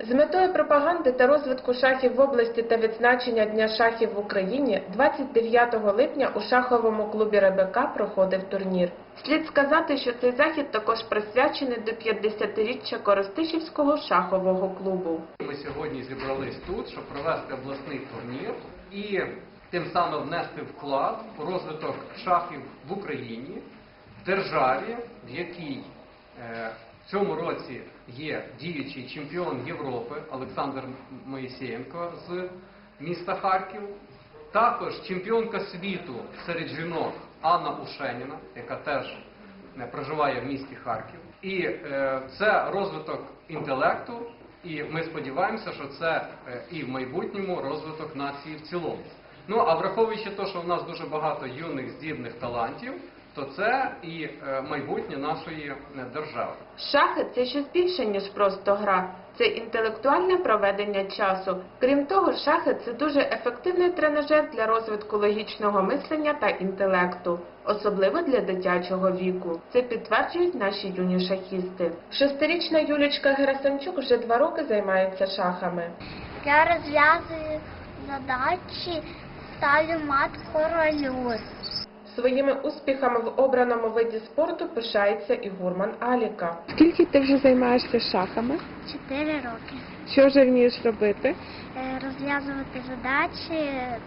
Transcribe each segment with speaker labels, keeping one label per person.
Speaker 1: З метою пропаганди та розвитку шахів в області та відзначення Дня шахів в Україні 29 липня у шаховому клубі РБК проходив турнір. Слід сказати, що цей захід також присвячений до 50-річчя Коростишівського шахового клубу.
Speaker 2: Ми сьогодні зібрались тут, щоб провести обласний турнір і тим самим внести вклад у розвиток шахів в Україні, в державі, в якій цьому році є діючий чемпіон Європи Олександр Моїсеєнко з міста Харків, також чемпіонка світу серед жінок Анна Ушеніна, яка теж е, проживає в місті Харків. І е, це розвиток інтелекту, і ми сподіваємося, що це е, і в майбутньому розвиток нації в цілому. Ну а враховуючи те, що в нас дуже багато юних здібних талантів, то це і е, майбутнє нашої е, держави.
Speaker 1: Шахи це щось більше, ніж просто гра. Це інтелектуальне проведення часу. Крім того, шахи це дуже ефективний тренажер для розвитку логічного мислення та інтелекту, особливо для дитячого віку. Це підтверджують наші юні шахісти. Шестирічна Юлічка Герасимчук вже два роки займається шахами.
Speaker 3: Я розв'язую задачі, ставлю мат королю.
Speaker 1: Своїми успіхами в обраному виді спорту пишається і гурман Аліка. Скільки ти вже займаєшся шахами?
Speaker 3: Чотири роки.
Speaker 1: Що вже вмієш робити?
Speaker 3: Е, Розв'язувати задачі, е,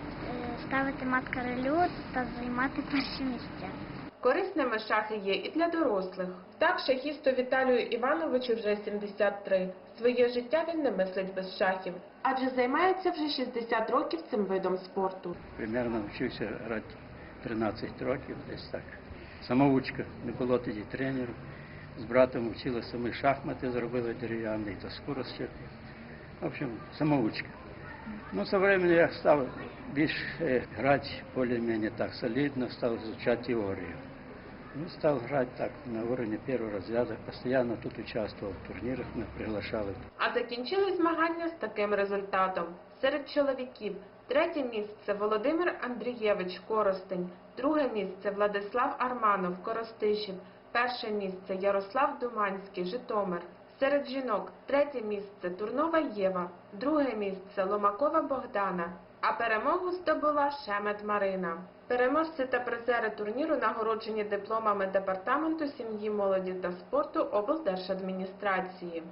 Speaker 3: ставити мат королю та займати перші місця.
Speaker 1: Корисними шахи є і для дорослих. Так, шахісту Віталію Івановичу вже 73. Своє життя він не мислить без шахів, адже займається вже 60 років цим видом спорту.
Speaker 4: Примерно вчився грати 13 років, десь так. Самоучка, не було тоді тренеру. З братом вчилися ми шахмати, зробили дерев'яний та скорості. В общем, самоучка. Ну, со временем я став більш е, грати більш-менш так солідно, став вивчати теорію. Ну, став грати так на уровне першого розряду. Постоянно тут участвував в турнірах, ми приглашали.
Speaker 1: А закінчили змагання з таким результатом. Серед чоловіків третє місце Володимир Андрієвич Коростень, друге місце Владислав Арманов Коростишів, перше місце Ярослав Думанський Житомир. Серед жінок третє місце Турнова Єва, друге місце Ломакова Богдана, а перемогу здобула Шемет Марина. Переможці та призери турніру нагороджені дипломами Департаменту сім'ї, молоді та спорту облдержадміністрації.